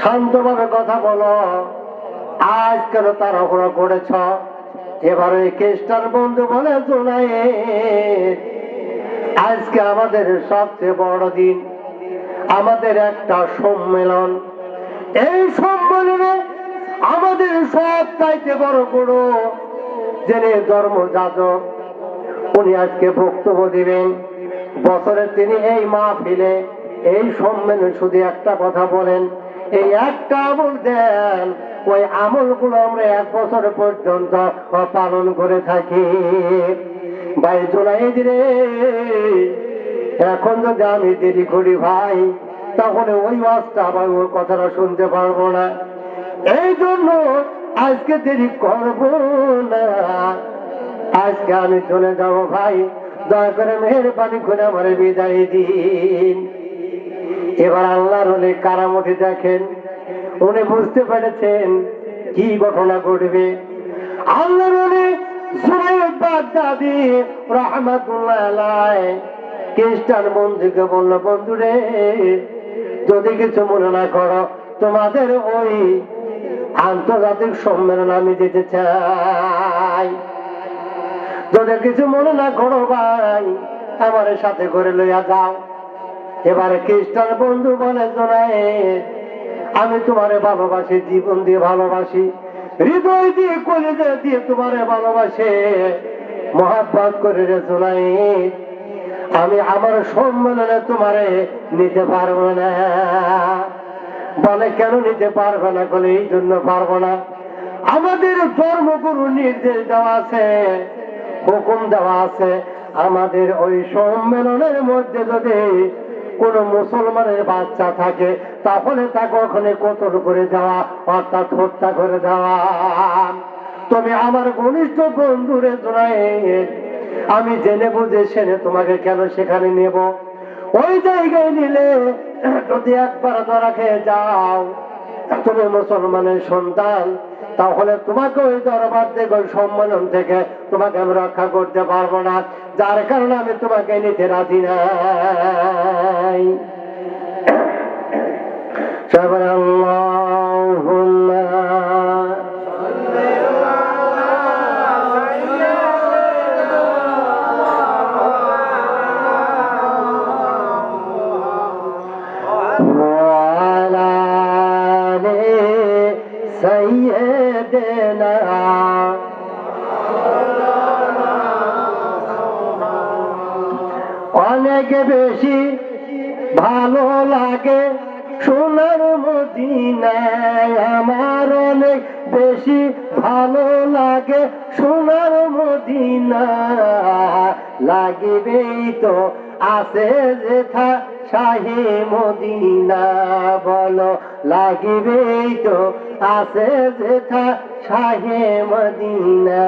শান্তভাবে কথা বলো। আজ কেন করেছ? এবার বন্ধু বলে আজকে আমাদের সবচেয়ে বড় দিন, আমাদের একটা সম্মেলন। এই সম্মেলনে আমাদের সব চাইতে বড় বড় যিনি ধর্ম যাজক উনি আজকে বক্তব্য দিবেন। বছরে তিনি এই মাহফিলে এই সম্মেলনে শুধু একটা কথা বলেন, এই একটা আমল দেন, ওই আমলগুলো আমরা এক বছর পর্যন্ত পালন করে থাকি। ভাই জোলাই রে, এখন যদি আমি দেরি করি ভাই, তাহলে ওই ওয়াজটা আবার ওর কথাটা শুনতে পারব না। এই জন্য আজকে দেরি করব না। আজকে আমি চলে যাব ভাই, দয়া করে মেহরবানি করে আমার বিদায় দিন। এবার আল্লাহর হলে কারামতি দেখেন। উনি বুঝতে পেরেছেন কি ঘটনা ঘটবে। আল্লাহর রহমাতুল্লাহ খ্রিস্টান বন্ধুকে বলল বন্ধু রে যদি কিছু মনে না করো, তোমাদের ওই আন্তর্জাতিক সম্মেলন আমি যেতে চাই। যদি কিছু মনে না করো ভাই, আমার সাথে করে লইয়া যাও। এবারে খ্রিস্টান বন্ধু বলে জোনায় আমি তোমারে ভালোবাসি, জীবন দিয়ে ভালোবাসি, হৃদয় দিয়ে, কলিজা দিয়ে তোমারে ভালোবাসে। মহাব্বত করে রে জোনাই আমি আমার সম্মেলনে তোমারে নিতে পারব না। বলে, কেন নিতে পারবে না? বলে, এই জন্য পারব না। আমাদের ধর্মগুরু নির্দেশ দেওয়া আছে, হুকুম দেওয়া আছে। আমাদের ওই সম্মেলনের মধ্যে যদি কোন মুসলমানের বাচ্চা থাকে, তাহলে তাকে ওখানে কতল করে দেওয়া? অর্থাৎ হত্যা করে দেওয়া। তুমি আমার ঘনিষ্ঠ বন্ধুরে আমি জেনে বুঝে সেনে তোমাকে কেন সেখানে নেব? ওই জায়গায় নিলে যদি একবার ধরা খেয়ে যাও, তুমি মুসলমানের সন্তান, তাহলে তোমাকে ওই দরবার ওই সম্মেলন থেকে তোমাকে আমি রক্ষা করতে পারব না। যার কারণে আমি তোমাকে নিতে রাজি নাই তো আছে যেথা শাহে মদিনা।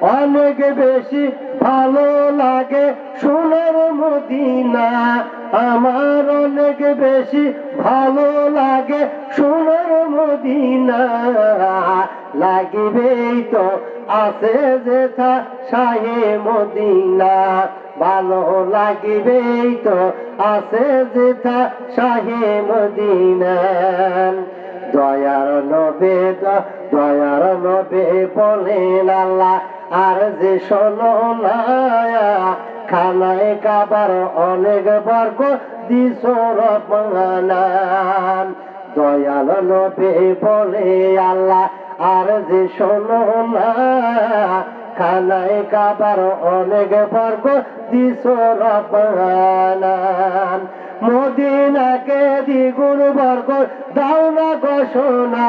অনেক বেশি ভালো লাগে সোনার মদিনা। আমার অনেক বেশি ভালো লাগে সোনার মদিনা। লাগিবেই তো আছে যেথা শাহে মদিনা। ভালো লাগিবেই তো, আছে যেথা শাহে মদিনা। দয়ার নবে দয়ার নবে বলেন আর যে শোনো খানায় কাবার অনেক বর্গ দয়াল নবে বলে আল্লাহ, আর যে শোনো না খানায় কাবার অনেক বর্গ দিস মদিনাকে দ্বিগুণ বর্গ দাও না ঘোষণা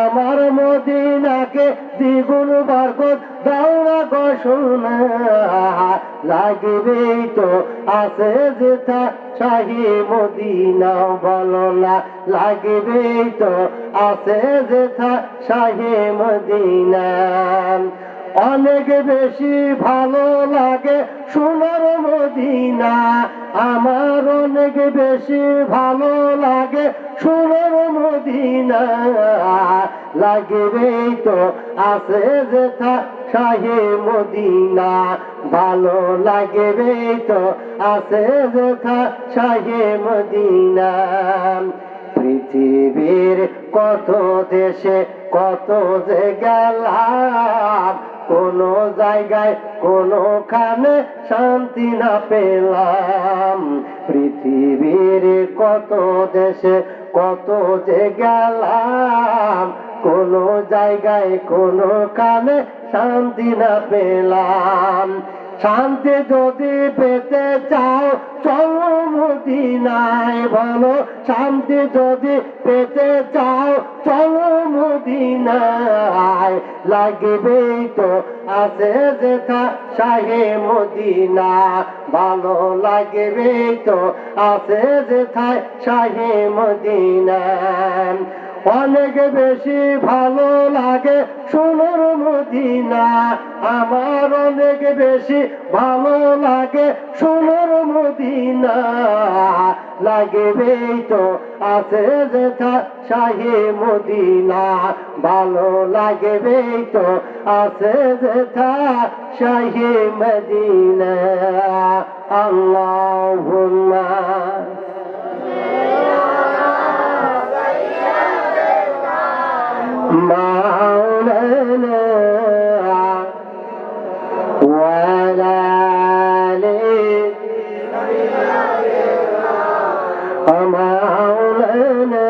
আমার মদিনাকে দ্বিগুণ বর্গ দাও না ঘোষণা লাগিবেই তো আছে যেথা শাহি মদিনা, বলো না, লাগিবেই তো আছে যেথা শাহি মদিনা। অনেক বেশি ভালো লাগে সোনার মদিনা। আমার অনেক বেশি ভালো লাগে সোনার মদিনা। লাগবেই তো, আছে যেথা শাহে মদিনা। ভালো লাগবে তো, আছে যেথা শাহে মদিনা। পৃথিবীর কত দেশে কত যে গেলাম, কোন জায়গায়, কোনখানে শান্তি না পেলাম। পৃথিবীর কত দেশে কত যে গেলাম, কোন জায়গায় কোন কানে শান্তি না পেলাম। শান্তি যদি পেতে চাও, চলো মদিনায় বলো, শান্তি যদি পেতে চাও, চলো মদিনায়। লাগবে তো আছে যেথা শাহে মদিনা, ভালো লাগবে তো আছে যেথায় শাহে মদিনা। অনেক বেশি ভালো লাগে সোনার মদিনা। আমার অনেক বেশি ভালো লাগে সোনার মদিনা। লাগবে তো আছে যেথা শাহে মদিনা। ভালো লাগবে তো আছে যেথা শাহে মদিনা। আল্লাহুম্মা مولانا وعلى آله مولانا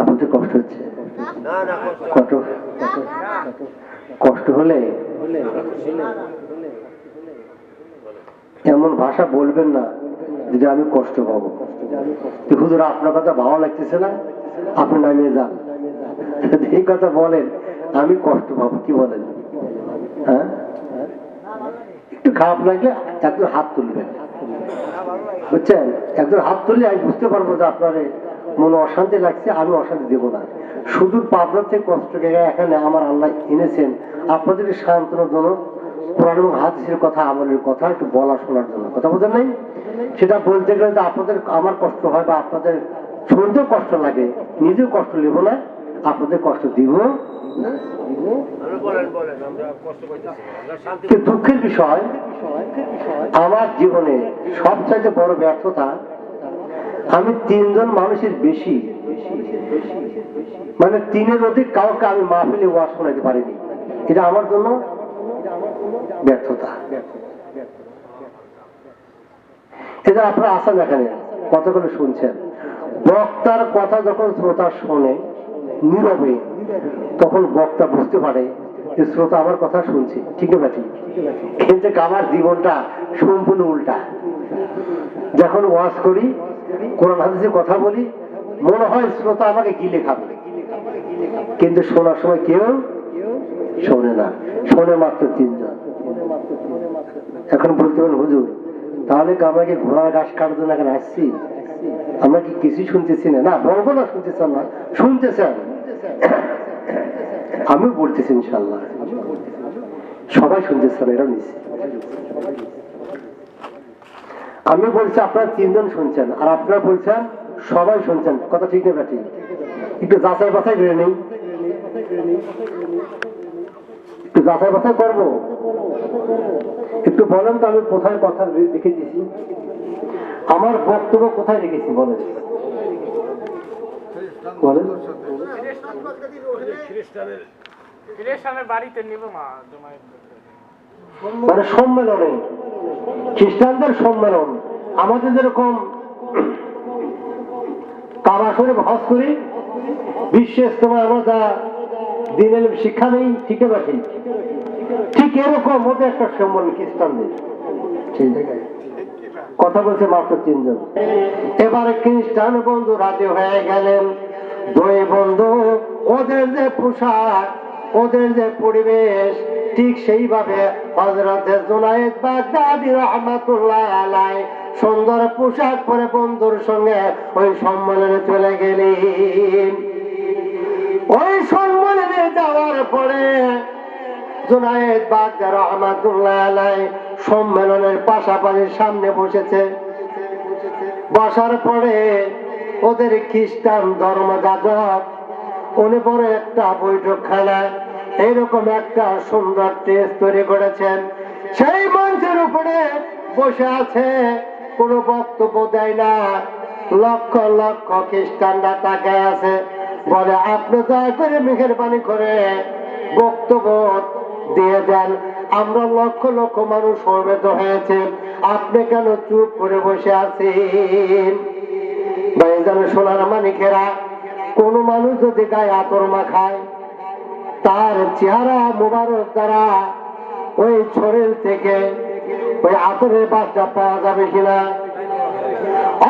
আপনাদের কষ্ট হচ্ছে কষ্ট কষ্ট হলে এমন ভাষা বলবেন না যেটা আমি কষ্ট পাবো তো হুজুর, আপনার কথা ভালো লাগতেছে না? আপনি নামিয়ে যান। এই কথা বলেন, আমি কষ্ট পাবো, কি বলেন? হ্যাঁ? একটু খারাপ লাগলে একজন হাত তুলবেন। বুঝছেন? একজন হাত তুললে আমি বুঝতে পারব যে আপনার মনে অশান্তি লাগছে, আমি অশান্তি দেবো না। শুধু পাবনার থেকে কষ্ট এখানে আমার আল্লাহ এনেছেন আপনাদের সান্ত্বনার জন্য, কোরআন এবং কথা, আমলের কথা, একটু বলা শোনার জন্য। কথা বোঝেন নাই? সেটা বলতে গেলে আপনাদের আমার কষ্ট হয় বা আপনাদের শুনতেও কষ্ট লাগে। নিজেও কষ্ট নেব না, আপনাদের কষ্ট দিব দুঃখের বিষয়, আমার জীবনে সবচাইতে বড় ব্যর্থতা, আমি তিনজন মানুষের বেশি। মানে তিনের অধিক কাউকে আমি মাহফিলে ওয়াজ শোনাতে পারিনি। এটা আমার জন্য ব্যর্থতা ব্যর্থতা। এটা আপনারা আসেন এখানে। কতগুলো শুনছেন। বক্তার কথা যখন শ্রোতা শোনে, নীরবে, তখন বক্তা বুঝতে পারে যে শ্রোতা আমার কথা শুনছে। ঠিক ঠিক? কিন্তু আমার জীবনটা সম্পূর্ণ উল্টা। যখন ওয়াজ করি, কোরআন হাদিসে কথা বলি, মনে হয় শ্রোতা আমাকে গিলে খাবে। কিন্তু শোনার সময় কেউ শোনে না। শোনে মাত্র তিনজন। এখন বলতে পারেন, হুজুর তাহলে কি আমরা কি ঘোড়ার ঘাস কাটার জন্য এখানে আসছি? আমরা কি কিছু শুনতেছি না? না, বলব না শুনতেছেন না। শুনতেছেন? আমি বলতেছি ইনশাল্লাহ সবাই শুনতেছেন এটা নিচ্ছি আমি বলছি আপনারা তিনজন শুনছেন, আর আপনারা বলছেন সবাই শুনছেন। কথা ঠিক না ঠিক একটু যাচাই বাছাই করে নেই একটু যাচাই বাছাই করব? একটু বলেন তো আমি কোথায় কথা দিয়েছি আমার বক্তব্য কোথায় রেখেছি বলেন? তোমার মানে সম্মেলনে। খ্রিস্টানদের সম্মেলন। আমাদের যেরকম কাবা শরীফ হজ করি বিশ্ব ইস্তেমায় আমরা যা দিনের শিক্ষা নেই ঠিক ঠিক? ঠিক এরকম, ওদের একটা সম্মেলন খ্রিস্টানদের। আছে কথা বলছে মাত্র তিনজন। এবারে খ্রিস্টান বন্ধু রাজি হয়ে গেলেন। দুই বন্ধু, ওদের যে পোশাক, ওদের যে পরিবেশ, ঠিক সেইভাবে হজরতে জুনাইদ বাগদাদি রহমাতুল্লাহ আলাই সুন্দর পোশাক পরে বন্ধুর সঙ্গে ওই সম্মেলনে চলে গেলেন। ওই সম্মেলনে যাওয়ার পরে জুনায়েদ বাগদার রহমাতুল্লাহ আলাই সম্মেলনের পাশাপাশি সামনে বসেছে। বসার পরে ওদের খ্রিস্টান ধর্ম ধর্মযাজক, উনি বড় একটা বৈঠকখানা এইরকম একটা সুন্দর টেস্ট তৈরি করেছেন। সেই মঞ্চের উপরে বসে আছে, কোনো বক্তব্য দেয় না। লক্ষ লক্ষ খ্রিস্টানরা তাকায় আছে, বলে, আপনি দয়া করে মেহেরবানি করে বক্তব্য দিয়ে দেন। আমরা লক্ষ লক্ষ মানুষ সমবেত হয়েছে। আপনি কেন চুপ করে বসে আছেন? ভাইজান সোনার মানিকেরা, কোন মানুষ যদি গায়ে আতর মাখায়, তার চেহারা মোবারক দ্বারা ওই শরীর থেকে ওই আতরের বাসটা পাওয়া যাবে কিনা?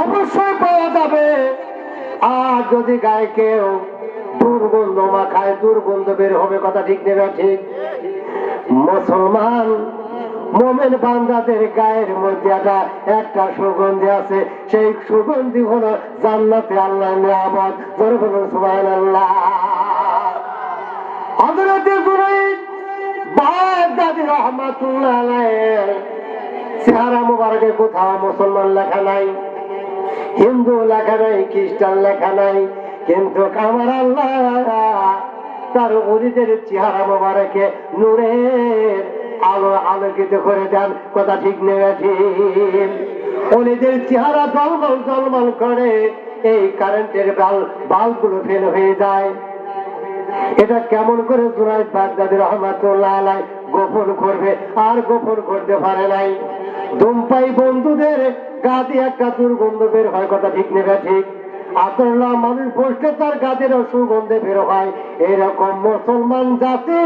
অবশ্যই পাওয়া যাবে। আর যদি গায়ে কেউ দুর্গন্ধ মাখায়, দুর্গন্ধ বের হবে, কথা ঠিক নেবে, ঠিক? মুসলমান। মোমেন বান্দাদের গায়ের মধ্যে একটা একটা সুগন্ধি আছে। সেই সুগন্ধি হলো জান্নাতে আল্লাহ নিয়ামত। বলুন হযরতে জুনাইদ বাগদাদি রহমাতুল্লাহ চেহারা কোথাও মুসলমান লেখা নাই, হিন্দু লেখা নাই, খ্রিস্টান লেখা নাই। কিন্তু আমার আল্লাহ তার অরিদের চেহারা মোবারকে নূরের আলো আলোকিত করে দেন। কথা ঠিক নেবে ঠিক চেহারা জলমল জলমল করে, এই কারেন্টের বাল বাল্বগুলো ফেল হয়ে যায়। এটা কেমন করে জুনাইদ বাগদাদি রহমাতুল্লাহ গোপন করবে, আর গোপন করতে পারে নাই। ধূমপাই বন্ধুদের গা দিয়ে একটা দুর্গন্ধ বের হয়, কথা ঠিক নেবে ঠিক মানুষ বসলে তার গাদের সুগন্ধে হয়। এরকম মুসলমান জাতি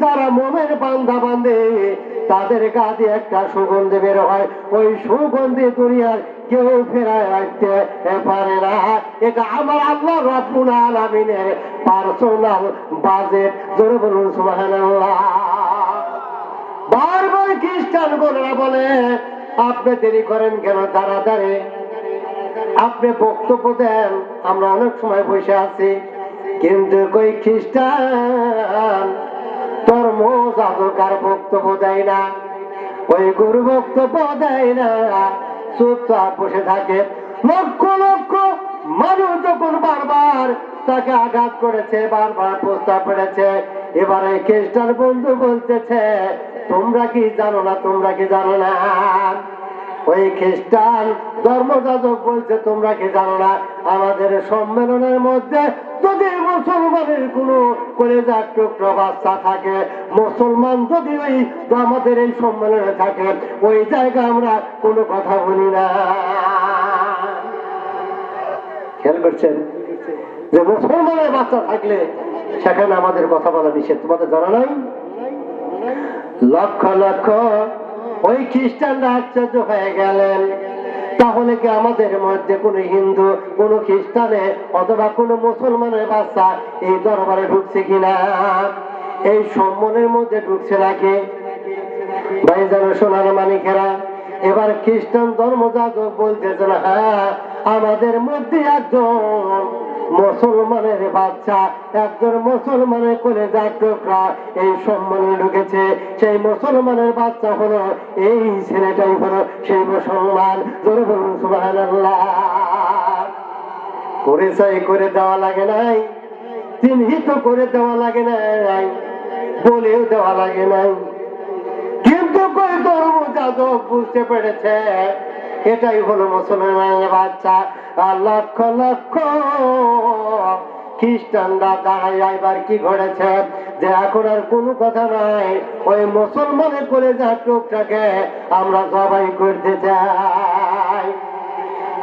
যারা মোমের বান্ধা বান্ধে তাদের গা দিয়ে একটা সুগন্ধে বের হয়। ওই সুগন্ধে কেউ ফেরায় রাখতে পারে না। এটা আমার আল্লাহ পার্সোনাল বাজেট জোরে বলুন বারবার খ্রিস্টান বলে, আপনি দেরি করেন কেন তাড়াতাড়ি আপনি বক্তব্য দেন, আমরা অনেক সময় বসে আছি। কিন্তু কই খ্রিস্টান ধর্ম যাদকার বক্তব্য দেয় না? ওই গুরু বক্তব্য দেয় না। চুপচাপ বসে থাকে। লক্ষ লক্ষ মানুষ যখন বারবার তাকে আঘাত করেছে, বারবার প্রস্তাব করেছে এবারে খ্রিস্টান বন্ধু বলতেছে, তোমরা কি জানো না, তোমরা কি জানো না? ওই খ্রিস্টান ধর্মযাজক বলছে, তোমরা কি জানো না, আমাদের সম্মেলনের মধ্যে যদি মুসলমানের কোনো কলেজার টুকরো বাচ্চা থাকে, মুসলমান যদি ওই আমাদের এই সম্মেলনে থাকে, ওই জায়গায় আমরা কোনো কথা বলি না। খেয়াল করছেন? যে মুসলমানের বাচ্চা থাকলে সেখানে আমাদের কথা বলা নিষেধ। তোমাদের জানা নাই? লক্ষ লক্ষ ওই খ্রিস্টানরা আশ্চর্য হয়ে গেলেন। তাহলে কি আমাদের মধ্যে কোনো হিন্দু, কোন খ্রিস্টানে অথবা কোনো মুসলমানের বাচ্চা এই দরবারে ঢুকছে কিনা? এই সম্মানের মধ্যে ঢুকছে নাকি? ভাই যেন সোনার মানিকেরা, এবার খ্রিস্টান ধর্মযাজক বলতেছেন হ্যাঁ আমাদের মধ্যে একজন মুসলমানের বাচ্চা, একজন মুসলমানের করে টুকরা, এই সম্মানে ঢুকেছে। সেই মুসলমানের বাচ্চা হলো এই ছেলেটাই হলো সেই মুসলমান। জোরে পরিচয় করে দেওয়া লাগে নাই, চিহ্নিত করে দেওয়া লাগে নাই, বলেও দেওয়া লাগে নাই। কিন্তু যাদব বুঝতে পেরেছে? এটাই হলো মুসলমানের বাচ্চা। লক্ষ লক্ষ খ্রিস্টানরা দাঁড়ায়। এবার কি ঘটেছে? যে এখন আর কোনো কথা নাই। ওই মুসলমানের করে যা টুকটাকে আমরা সবাই করতে চাই।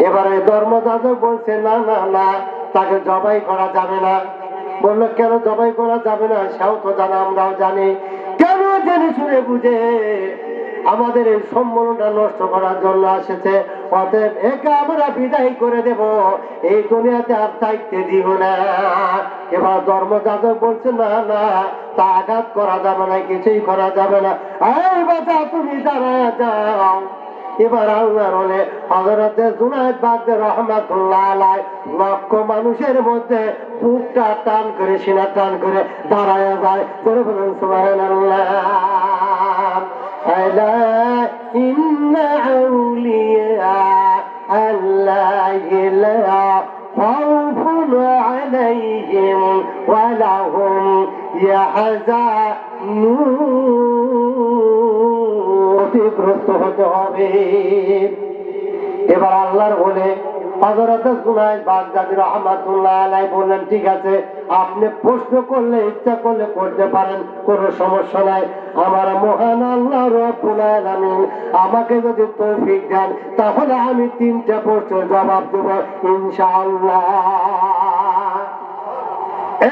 এবারে ধর্মযাজক বলছে, না না না, তাকে জবাই করা যাবে না। বলল, কেন জবাই করা যাবে না? সেও তো জানা, আমরাও জানি। কেন জেনে শুনে বুঝে? আমাদের এই সম্মানটা নষ্ট করার জন্য এসেছে অতএব একে আমরা বিদায় করে দেব। এই দুনিয়াতে আর থাকতে দিব না। এবার ধর্মযাজক বলছে, না না, তা আঘাত করা যাবে না, কিছুই করা যাবে না। এই বাচ্চা তুমি দাঁড়া যাও। এবার আল্লাহর হলে হজরতে জুনায়দ বাগদের রহমাতুল্লাহ আলাই লক্ষ মানুষের মধ্যে বুকটা টান করে সিনা টান করে দাঁড়ায় যায়। করে বলেন, সুবহানাল্লাহ। আলা ইন্না আউলিয়া আল্লাহ লা خوف عليهم ইয়াহজানু ক্ষতিগ্রস্ত হতে হবে এবার আল্লাহর বলে ঠিক আছে, আপনি প্রশ্ন করলে, ইচ্ছা করলে করতে পারেন, কোনো সমস্যা নাই। আমার মহান আল্লাহ রব্বুল আমাকে যদি তৌফিক দেন, তাহলে আমি তিনটা প্রশ্নের জবাব দেব, ইনশাআল্লাহ।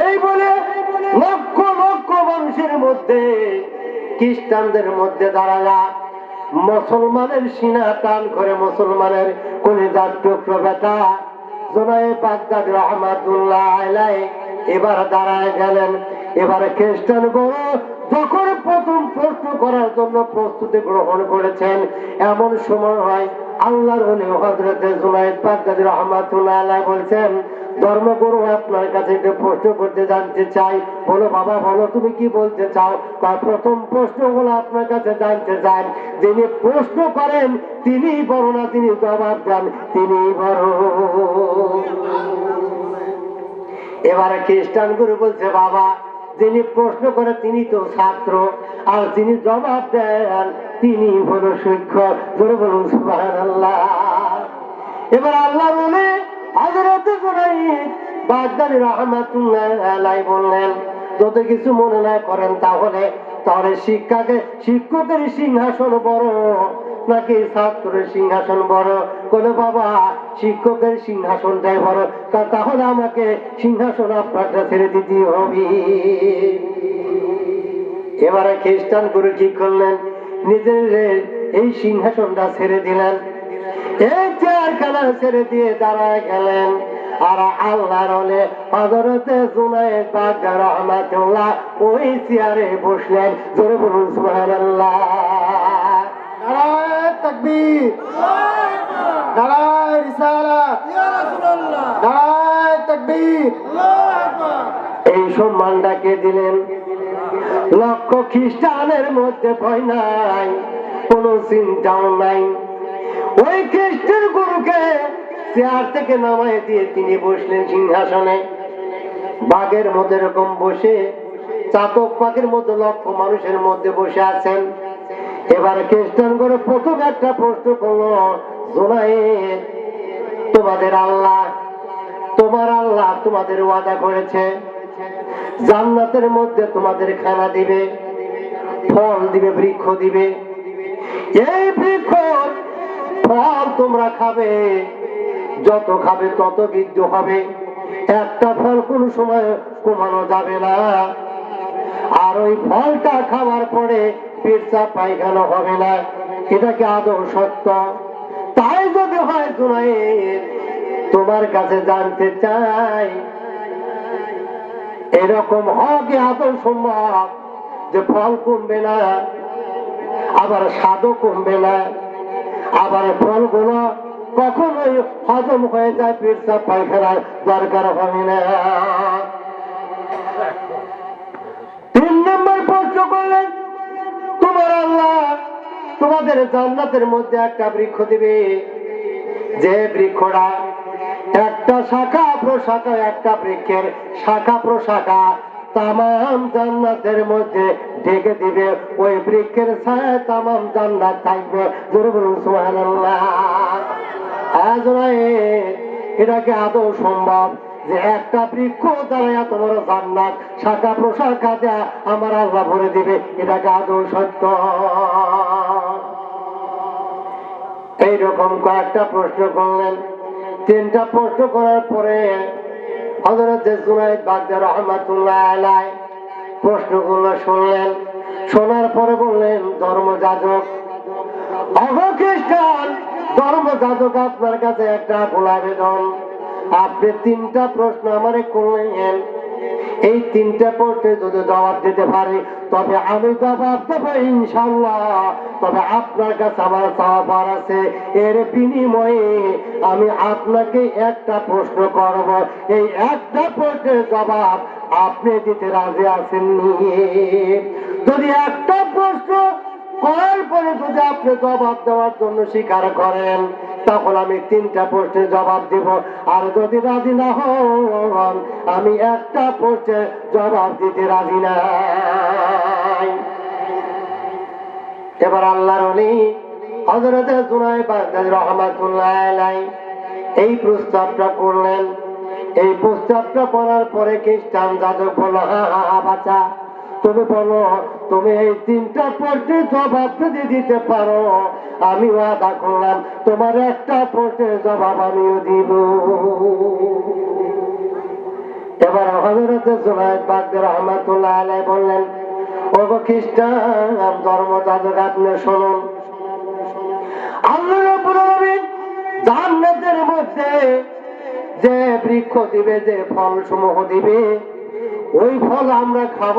এই বলে লক্ষ লক্ষ মানুষের মধ্যে, খ্রিস্টানদের মধ্যে দাঁড়ালা মুসলমানের সিনা টান করে মুসলমানের কলিজার টুকরো বেটা জোনাই বাগদাদ রহমাতুল্লাহ আলাই এবার দাঁড়ায় গেলেন। এবার খ্রিস্টানগুলো যখন প্রথম প্রশ্ন করার জন্য প্রস্তুতি গ্রহণ করেছেন, এমন সময় হয় আল্লাহর হলে হজরত জুনাইদ বাগদাদ রহমাতুল্লাহ আলাই বলছেন ধর্মগুরু আপনার কাছে একটু প্রশ্ন করতে জানতে চাই। বলো বাবা, বলো, তুমি কি বলতে চাও? তার প্রথম প্রশ্ন হলো আপনার কাছে জানতে চান যিনি প্রশ্ন করেন তিনি বড় না, তিনি জবাব দেন তিনি বড়। এবারে খ্রিস্টান গুরু বলছে, বাবা, যিনি প্রশ্ন করে তিনি তো ছাত্র, আর যিনি জবাব দেন তিনি হলো শিক্ষক। বলুন, সুবহানাল্লাহ। এবার আল্লাহ বলে আলাই বললেন যত কিছু মনে না করেন তাহলে তাহলে শিক্ষাকে শিক্ষকের সিংহাসন বড়, নাকি ছাত্রের সিংহাসন বড়? কোনো বাবা, শিক্ষকের সিংহাসনটাই বড়। তাহলে আমাকে সিংহাসন আপনারটা ছেড়ে দিতে হবে। এবারে খ্রিস্টান গুরু কি করলেন? নিজের এই সিংহাসনটা ছেড়ে দিলেন। এই চেয়ার খেলা ছেড়ে দিয়ে দাঁড়ায় গেলেন। আর আল্লাহর হলে হজরতে জুনায়েদ বাগদা রহমাতুল্লাহ ওই চেয়ারে বসলেন। জোরে বলুন সুবহানাল্লাহ। নারায় তাকবীর। নারায় রিসালাত নারায় তাকবীর। এই সম্মানটাকে দিলেন? লক্ষ খ্রিস্টানের মধ্যে ভয় নাই কোনো চিন্তাও নাই। ওই খ্রিস্টের গুরুকে চেয়ার থেকে নামাই দিয়ে তিনি বসলেন সিংহাসনে। বাঘের মধ্যে এরকম বসে, চাতক পাখির মধ্যে লক্ষ মানুষের মধ্যে বসে আছেন। এবার খ্রিস্টান করে প্রথম একটা প্রশ্ন করল জোনাই তোমাদের আল্লাহ, তোমার আল্লাহ তোমাদের ওয়াদা করেছে, জান্নাতের মধ্যে তোমাদের খানা দিবে, ফল দিবে, বৃক্ষ দিবে। এই বৃক্ষ ফল তোমরা খাবে। যত খাবে তত বৃদ্ধ হবে। একটা ফল কোন সময় কমানো যাবে না। আর ওই ফলটা খাওয়ার পরে পেটটা পায়খানা হবে না। এটা কি আদৌ সত্য? তাই যদি হয় জুনাইদ, তোমার কাছে জানতে চাই, এরকম হবে আদৌ সম্ভব যে ফল কমবে না, আবার স্বাদও কমবে না? আবার ফলগুলো কখনোই হজম হয়ে যায় পেটসাপ পায়খানার দরকার হবে না তিন নম্বর প্রশ্ন করলেন, তোমার আল্লাহ তোমাদের জান্নাতের মধ্যে একটা বৃক্ষ দিবে। যে বৃক্ষটা একটা শাখা প্রশাখা, একটা বৃক্ষের শাখা প্রশাখা, তামাম জান্নাতের মধ্যে ঢেকে দিবে। ওই বৃক্ষের ছায়া তামাম জান্নাত থাকবে। জোরে বলুন, সুবহানাল্লাহ। আজ আদৌ সম্ভব যে একটা বৃক্ষ এত বড় জান্নাত? শাখা প্রশাখা দেয়া আমার আল্লাহ ভরে দিবে। এটা কি আদৌ সত্য? এইরকম কয়েকটা প্রশ্ন করলেন। তিনটা প্রশ্ন করার পরে হজরত জুনাইদ বাগদার রহমাতুল্লাহ আলাই প্রশ্নগুলো শুনলেন, শোনার পরে বললেন ধর্ম ধর্মযাজক অবখ্রিস্টান ধর্মযাজক আপনার কাছে একটা ভোলা আবেদন আপনি তিনটা প্রশ্ন আমারে করলেন। এই তিনটা প্রশ্নে যদি জবাব দিতে পারি, তবে আমি জবাব দেবো ইনশাল্লাহ তবে আপনার কাছে আমার চাওয়ার আছে, এর বিনিময়ে আমি আপনাকে একটা প্রশ্ন করব। এই একটা প্রশ্নের জবাব আপনি দিতে রাজি আছেন যদি একটা প্রশ্ন করার পরে যদি আপনি জবাব দেওয়ার জন্য স্বীকার করেন তখন আমি তিনটা প্রশ্নের জবাব দিব। আর যদি রাজি না হন, আমি একটা প্রশ্নের জবাব দিতে রাজি নাই। এবার আল্লাহর এই প্রস্তাবটা করলেন। এই প্রস্তাবটা করার পরে খ্রিস্টান যাদব বলল হা হা হা বাচ্চা তুমি বলো, তুমি এই তিনটা প্রশ্নের জবাব যদি দিতে পারো, আমি ওয়াদা করলাম, তোমার একটা প্রশ্নের জবাব আমিও দিব। এবার হজরত জুনায়দ বাগদাদ রহমাতুল্লাহ আলাই বললেন ও গো খ্রিস্টান, ধর্ম যাজক, আপনি শুনুন। আল্লাহ রাব্বুল জান্নাতের মধ্যে যে বৃক্ষ দিবে, যে ফল সমূহ দিবে ওই ফল আমরা খাব।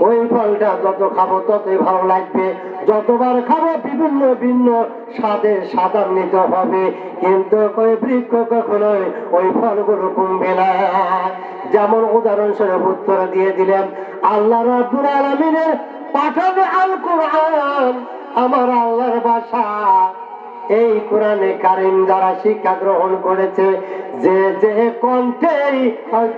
ওই ফলটা যত খাব ততই ভালো লাগবে। যতবার খাব বিভিন্ন ভিন্ন স্বাদে স্বাদান্বিত হবে। কিন্তু ওই বৃক্ষ কখনোই ওই ফলগুলো কমবে না। যেমন উদাহরণস্বরূপ উত্তর দিয়ে দিলেন, আল্লাহ রাব্বুল আলামিনের পাঠানো আল কোরআন আমার আল্লাহর বাসা এই কোরআনে কারিম যারা শিক্ষা গ্রহণ করেছে, যে যে কণ্ঠে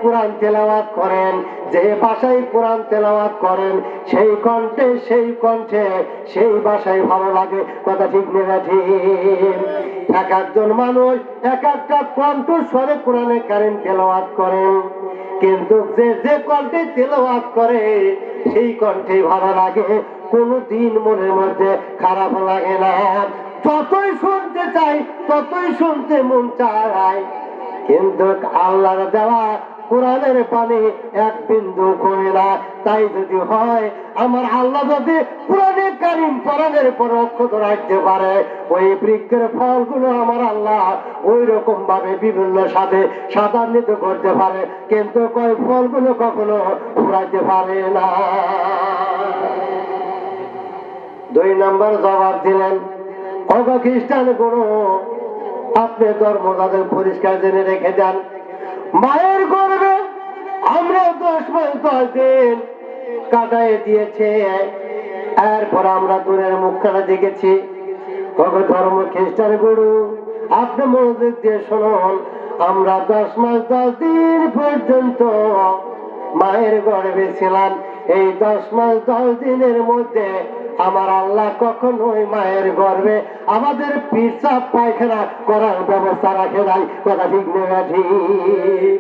কোরআন তেলাওয়াত করেন, যে ভাষায় কোরআন তেলাওয়াত করেন, সেই কণ্ঠে সেই কণ্ঠে, সেই ভাষায় ভালো লাগে। কথা ঠিক নেবে ঠিক? এক একজন মানুষ এক একটা কণ্ঠ স্বরে কোরআনে কারিম তেলাওয়াত করেন। কিন্তু যে যে কণ্ঠে তেলাওয়াত করে, সেই কণ্ঠে ভালো লাগে। কোনো দিন মনের মধ্যে খারাপ লাগে না। যতই শুনতে চাই, ততই শুনতে মন চায়। কিন্তু আল্লাহর দেওয়া কোরআনের পানি এক বিন্দু করে না। তাই যদি হয়, আমার আল্লাহ যদি কোরআনে কারিম কোরআনের পর অক্ষত রাখতে পারে, ওই বৃক্ষের ফলগুলো আমার আল্লাহ ওই রকম ভাবে বিভিন্ন সাথে সাদান্বিত করতে পারে। কিন্তু কয় ফলগুলো কখনো ফুরাইতে পারে না। দুই নম্বর জবাব দিলেন খ্রিস্টান গুরু, আপনি ধর্ম তাদের পরিষ্কার জেনে রেখে দেন। মায়ের গর্বে আমরা দশ মাস দশ দিন কাটাই দিয়েছে। এরপর আমরা দূরের মুখখানা দেখেছি। অগ ধর্ম খ্রিস্টান গুরু, আপনি মনোযোগ দিয়ে শুনুন। আমরা দশ মাস দশ দিন পর্যন্ত মায়ের গর্বে ছিলাম। এই দশ মাস দশ দিনের মধ্যে আমার আল্লাহ কখনোই মায়ের গর্বে আমাদের পিসাব পায়খানা করার ব্যবস্থা রাখে নাই। কথা ঠিক ঠিক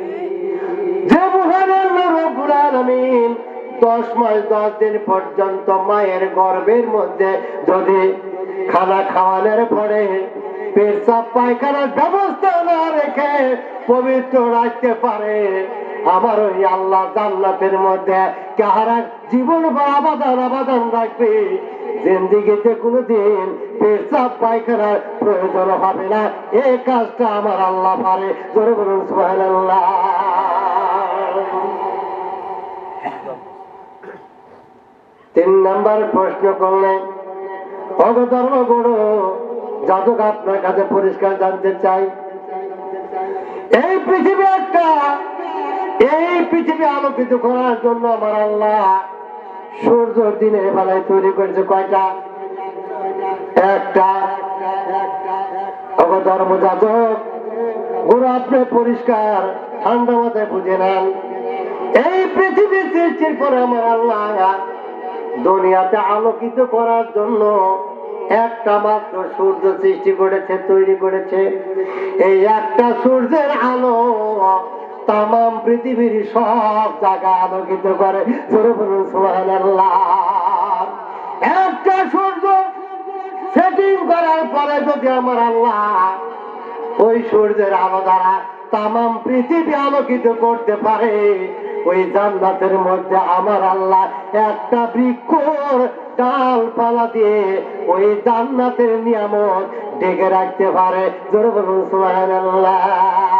যে মহান আল্লাহ দশ মাস, দশ দিন পর্যন্ত মায়ের গর্ভের মধ্যে যদি খানা খাওয়ানোর পরে পেশাব পায়খানার ব্যবস্থা না রেখে পবিত্র রাখতে পারে আমার ওই আল্লাহ জান্নাতের মধ্যে কাহারা জীবন বা আবাদান আবাদান রাখবে। জিন্দিগিতে কোনোদিন পেশাব, পায়খানার প্রয়োজন হবে না। এই কাজটা আমার আল্লাহ পারে। জোরে বলুন, সুবহানাল্লাহ। তিন নাম্বার প্রশ্ন করলেন অবধর্ম গুরু যাদক আপনার কাছে পরিষ্কার জানতে চাই। এই পৃথিবী একটা এই পৃথিবী আলোকিত করার জন্য আমার আল্লাহ সূর্য দিনের বেলায় তৈরি করেছে কয়টা? একটা। যাদক গুরু আপনি পরিষ্কার, ঠান্ডা মাথায় বুঝে নেন। এই পৃথিবীর সৃষ্টির পরে আমার আল্লাহ দুনিয়াতে আলোকিত করার জন্য একটা মাত্র সূর্য সৃষ্টি করেছে, তৈরি করেছে। এই একটা সূর্যের আলো তাম পৃথিবীর সব জায়গা আলোকিত করে। একটা সূর্য সেটিং করার পরে যদি আমার আল্লাহ ওই সূর্যের আলো দ্বারা তাম পৃথিবী আলোকিত করতে পারে, ওই জান্নাতের মধ্যে আমার আল্লাহ একটা বৃক্ষর ডালপালা দিয়ে ওই জান্নাতের নিয়ামত ডেকে রাখতে পারে। জোরে বলুন, সুবহানাল্লাহ।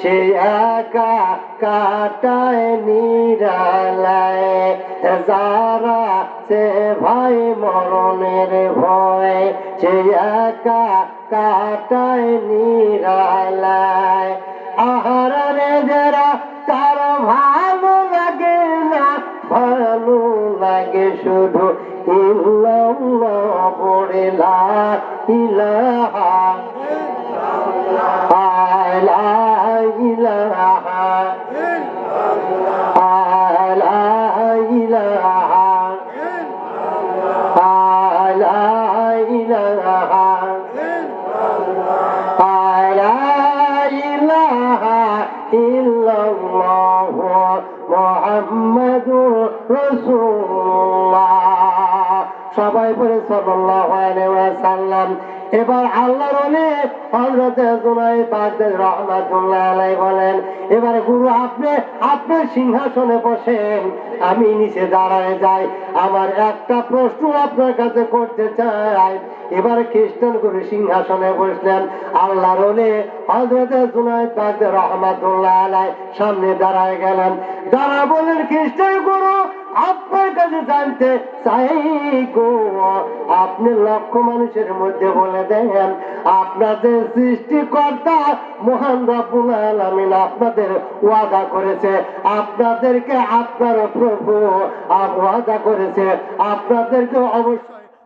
সে একা কাটায় নিরালায়, যারা আছে ভাই মরণের ভয়, সে একা কাটায় নিরালায়। আহারে যারা তার ভালো লাগে না, ভালো লাগে শুধু ইল্লাল্লাহ পড়ে, লা ইলাহা সবাই আলাইহি ওয়াসাল্লাম এবার আল্লাহর অনেক বলেন, এবার গুরু আপনি আপনার সিংহাসনে বসেন, আমি নিচে দাঁড়ায় যাই, আমার একটা প্রশ্ন আপনার কাছে করতে চাই। এবার খ্রিস্টান গুরু সিংহাসনে বসলেন আল্লাহ রলে হজরত জুনাইদ বাগদাদ রহমাতুল্লাহ আলাই সামনে দাঁড়ায় গেলেন। দাঁড়া বলেন, খ্রিস্টান গুরু আপনার কাছে জানতে চাই গো। আপনি লক্ষ মানুষের মধ্যে বলে দেন আপনাদের সৃষ্টিকর্তা মহান রব্বুল আলামিন আপনাদের ওয়াদা করেছে, আপনাদেরকে আপনার প্রভু ওয়াদা করেছে, আপনাদেরকে অবশ্যই